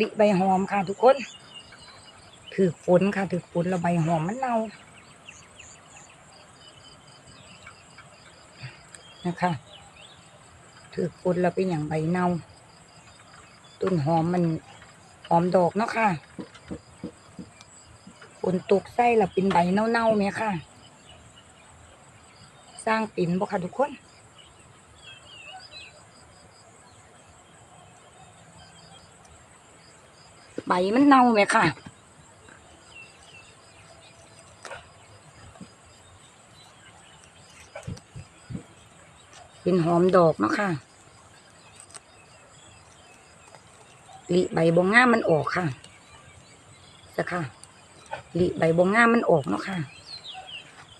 ลิใบหอมค่ะทุกคน ถือฝนค่ะ ถือฝนแล้วใบหอมมันเน่านะคะถือฝนแล้วเป็นอย่างใบเน่าต้นหอมมันหอมดอกเนาะค่ะฝนตกใส่แล้วเป็นใบเน่าๆไหมค่ะ สร้างปิ่นบ่ค่ะทุกคน ใบมันเน่าไหมค่ะ เป็นหอมดอกเนาะค่ะลิใบบงงามมันออกค่ะจะค่ะลิใบบงงามมันออกเนาะค่ะ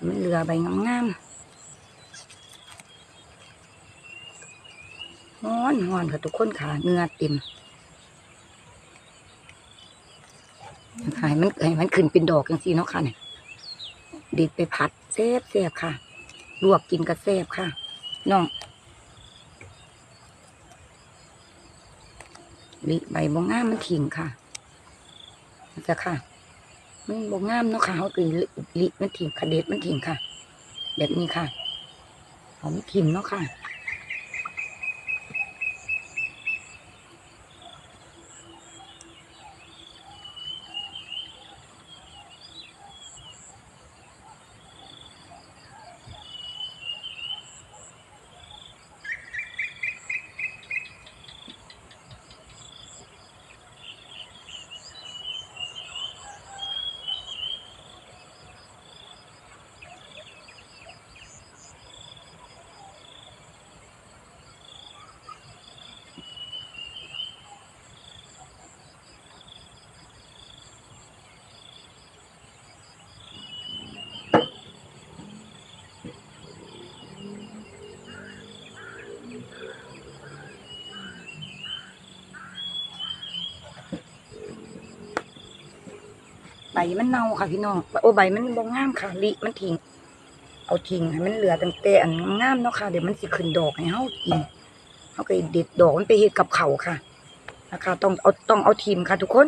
มันเหลือใบงามๆฮ้อนฮ้อนค่ะทุกคนค่ะเนื้อเต็ม นะคะให้มันให้มันขึ้นเป็นดอกอย่างสีเนาะค่ะเนี่ยดิดไปผัดแซ่บแซ่บค่ะ ลวกกินก็แซ่บค่ะน้องลิใบบงงามมันถิ่งค่ะจะค่ะ มันบงงามเนาะค่ะเขาคือลิมันถิ่งค่ะเด็ดมันถิ่งค่ะ แบบนี้ค่ะหอมถิ่มเนาะค่ะ ใบมันเน่าค่ะพี่น้องโอ้ใบมันบงงามค่ะลิมันทิ้งเอาทิ้งให้มันเหลือตั้งแต่อันงามเนาะค่ะ เดี๋ยวมันสิขึ้นดอกให้เฮากินเฮาก็เด็ดดอกมันไปเฮ็ดกับเขาค่ะนะคะต้องเอาต้องเอาทิมค่ะทุกคน